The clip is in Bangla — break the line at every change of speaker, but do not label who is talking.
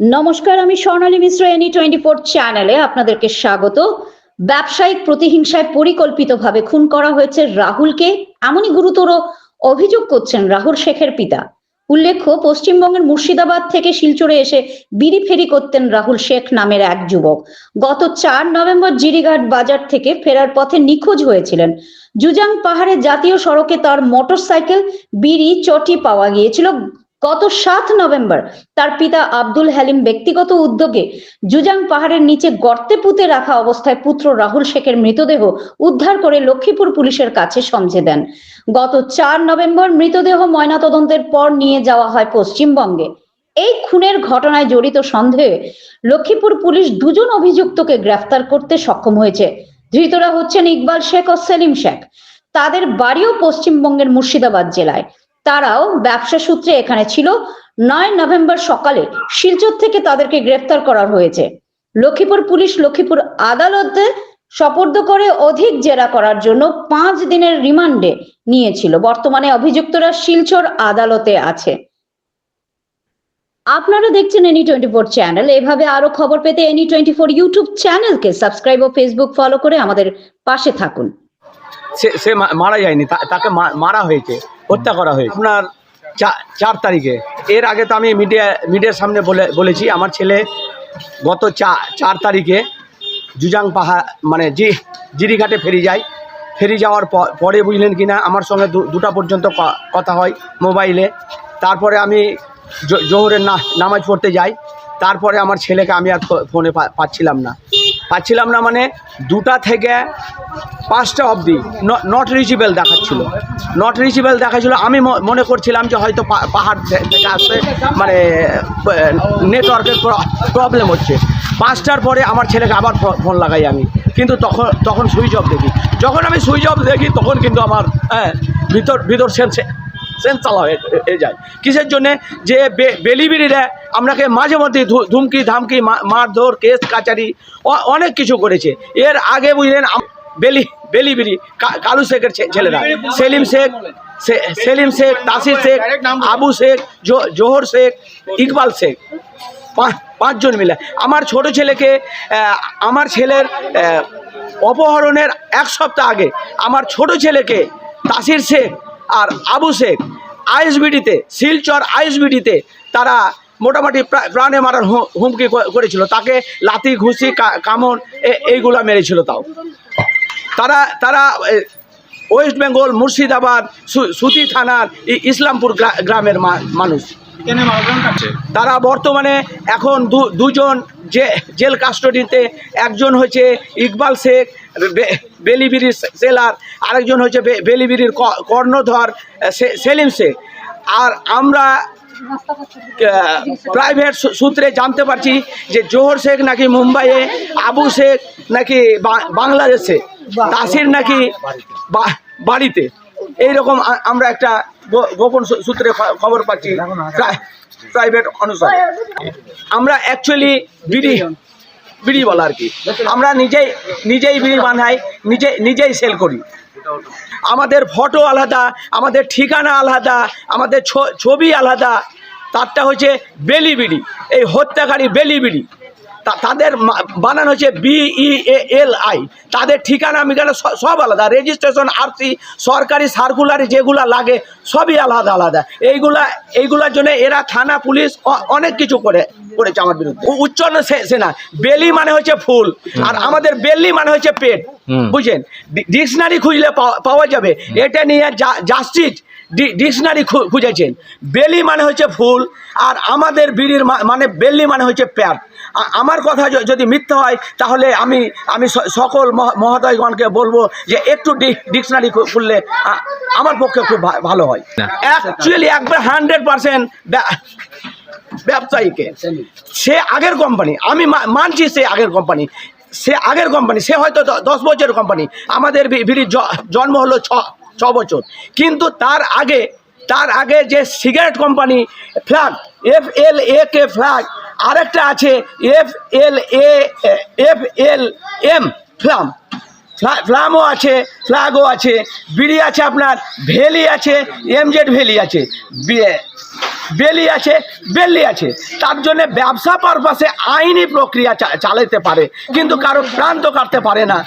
নমস্কার, আমি Swarnali Mishra any twenty four চ্যানেলে আপনাদেরকে স্বাগত। ব্যবসায়িক প্রতিহিংসায় পরিকল্পিতভাবে খুন করা হয়েছে রাহুলকে। এমনই গুরুতর অভিযোগ করছেন রাহুল শেখের পিতা। উল্লেখ্য, পশ্চিমবঙ্গের মুর্শিদাবাদ থেকে শিলচরে এসে বিড়ি ফেরি করতেন রাহুল শেখ নামের এক যুবক। গত চার নভেম্বর জিরিঘাট বাজার থেকে ফেরার পথে নিখোঁজ হয়েছিলেন। জুজাং পাহাড়ে জাতীয় সড়কে তার মোটরসাইকেল, বিড়ি, চটি পাওয়া গিয়েছিল। গত সাত নভেম্বর তার পিতা আব্দুল হালিম ব্যক্তিগত উদ্যোগে জুজাং পাহাড়ের নিচে গর্তে পুঁতে রাখা অবস্থায় পুত্র রাহুল শেখের মৃতদেহ উদ্ধার করে লক্ষ্মীপুর পুলিশের কাছে সমঝে দেন। গত চার নভেম্বর মৃতদেহ ময়নাতদন্তের পর নিয়ে যাওয়া হয় পশ্চিমবঙ্গে। এই খুনের ঘটনায় জড়িত সন্দেহে লক্ষ্মীপুর পুলিশ দুজন অভিযুক্তকে গ্রেফতার করতে সক্ষম হয়েছে। ধৃতরা হচ্ছেন ইকবাল শেখ ও সেলিম শেখ। তাদের বাড়িও পশ্চিমবঙ্গের মুর্শিদাবাদ জেলায়। তারাও ব্যবসা সূত্রে এখানে ছিল। নয় নভেম্বর সকালে শিলচর থেকে তাদেরকে গ্রেফতার করা হয়েছে। লক্ষ্মীপুর পুলিশ লক্ষ্মীপুর আদালতে সপর্দ করে অধিক জেরা করার জন্য পাঁচ দিনের রিমান্ডে নিয়েছিল। বর্তমানে অভিযুক্তরা শিলচর আদালতে আছে। আপনারা দেখছেন এনি টোয়েন্টি ফোর চ্যানেল। এভাবে আরও খবর পেতে এনি টোয়েন্টি ফোর ইউটিউব চ্যানেলকে সাবস্ক্রাইব ও ফেসবুক ফলো করে আমাদের পাশে থাকুন।
সে মারা যায়নি। তাকে মারা হয়েছে। হত্যা করা হয়েছে। আপনার চার তারিখে। এর আগে তো আমি মিডিয়া, মিডিয়ার সামনে বলে, বলেছি, আমার ছেলে গত চা চার তারিখে জুজাং পাহাড় মানে জি জিরিঘাটে ফেরি যায়। ফেরি যাওয়ার পরে বুঝলেন কি না আমার সঙ্গে দুটা পর্যন্ত কথা হয় মোবাইলে। তারপরে আমি জোহরের নামাজ পড়তে যাই। তারপরে আমার ছেলেকে আমি আর ফোনে পাচ্ছিলাম না। পাচ্ছিলাম না মানে দুটা থেকে পাঁচটা অবধি। নট রিচেবল দেখাচ্ছিল। নট রিচেবল দেখাচ্ছিল। আমি মনে করছিলাম যে হয়তো পাহাড় থেকে আসছে মানে নেটওয়ার্কের প্রবলেম হচ্ছে। পাঁচটার পরে আমার ছেলেকে আবার ফোন লাগাই আমি। কিন্তু তখন তখন সুইচ অফ দেখি। যখন আমি সুইচ অফ দেখি, তখন কিন্তু আমার হ্যাঁ ভিতর ভিতর সেন্স সেন্স চালা হয়ে যায়। কিসের জন্যে? যে বেলিবিরিরা আপনাকে মাঝে মধ্যে ধুমকি ধামকি মা- মারধর কেস কাচারি অনেক কিছু করেছে। এর আগে বুঝলেন বেলি বেলিবিরি কা- কালু শেখের ছেলেরা। সেলিম শেখ সে- সেলিম শেখ তাসির শেখ আবু শেখ জোহর শেখ ইকবাল শেখ পাঁচ পাঁচজন মিলে। আমার ছোট ছেলেকে আমার ছেলের অপহরণের এক সপ্তাহ আগে আমার ছোট ছেলেকে তাসির শেখ আর আবু শেখ আইএসবিডিতে শিলচর আইএসবিডিতে তারা মোটামুটি প্রা- প্রাণে মারার হুমকি করেছিল। তাকে লাতি ঘুষি কা- কামড় এ- এইগুলা মেরেছিল তাও। তারা তারা ওয়েস্ট বেঙ্গল মুর্শিদাবাদ সুতি থানার ইসলামপুর গ্রামের মানুষ। তারা বর্তমানে এখন দু- দুজন যে জেল কাস্টডিতে একজন হচ্ছে ইকবাল শেখ বে- বেলিবিরির সেলার আরেকজন হচ্ছে বেলিবিরির কর্ণধর সে- সেলিম শেখ। আর আমরা প্রাইভেট সূত্রে জানতে পারছি যে জোহর শেখ নাকি মুম্বাইয়ে, আবু শেখ নাকি বাংলাদেশে তাসির নাকি বাড়িতে। এইরকম আমরা একটা গোপন সূত্রে খবর পাচ্ছি প্রাইভেট অনুসারে। আমরা অ্যাকচুয়ালি বিড়ি বিড়ি বলা আর কি। আমরা নিজেই নিজেই বিড়ি বানাই, নিজে নিজেই সেল করি। আমাদের ফটো আলাদা, আমাদের ঠিকানা আলাদা, আমাদের ছবি আলাদা। তারটা হচ্ছে বেলিবিড়ি, এই হত্যাকারী বেলি বিড়ি তা- তাদের বানানো হচ্ছে বিই এল আই। তাদের ঠিকানা মিকানা সব আলাদা। রেজিস্ট্রেশন আরসি সরকারি সার্কুলারে যেগুলো লাগে সবই আলাদা আলাদা। এইগুলা এইগুলোর জন্য এরা থানা পুলিশ অনেক কিছু করে করেছে আমার বিরুদ্ধে। উচ্চারণ সেনা বেলি মানে হচ্ছে ফুল। আর আমাদের বেল্লি মানে হচ্ছে পেট। বুঝছেন? ডিকশনারি খুঁজলে পাওয়া- পাওয়া যাবে। এটা নিয়ে জাস্টিস ডিকশনারি খুঁজেছেন। বেলি মানে হচ্ছে ফুল। আর আমাদের বিড়ির মানে বেল্লি মানে হচ্ছে প্যাট। আমার কথা যদি মিথ্যা হয় তাহলে আমি আমি সকল মহ- মহোদয়গণকে বলব যে একটু ডিকশনারি খুললে আমার পক্ষে খুব ভালো হয়। অ্যাকচুয়ালি একবার হান্ড্রেড পার্সেন্ট ব্যবসায়ীকে। সে আগের কোম্পানি আমি মানছি সে আগের কোম্পানি সে আগের কোম্পানি সে হয়তো দশ বছরের কোম্পানি আমাদের জ- জন্ম হলো ছ ছ বছর। কিন্তু তার আগে তার আগে যে cigarette company flag F L A K flag আরেকটা আছে F L A F L M flam ফ্লা- ফ্লামও আছে ফ্লাগও আছে, বিড়ি আছে আপনার, ভেলি আছে এমজেড ভেলি আছে বেলি আছে বেলি আছে। তার জন্য ব্যবসা পারপাসে আইনি প্রক্রিয়া চালাতে পারে, কিন্তু কারও প্রান্ত কাটতে পারে না।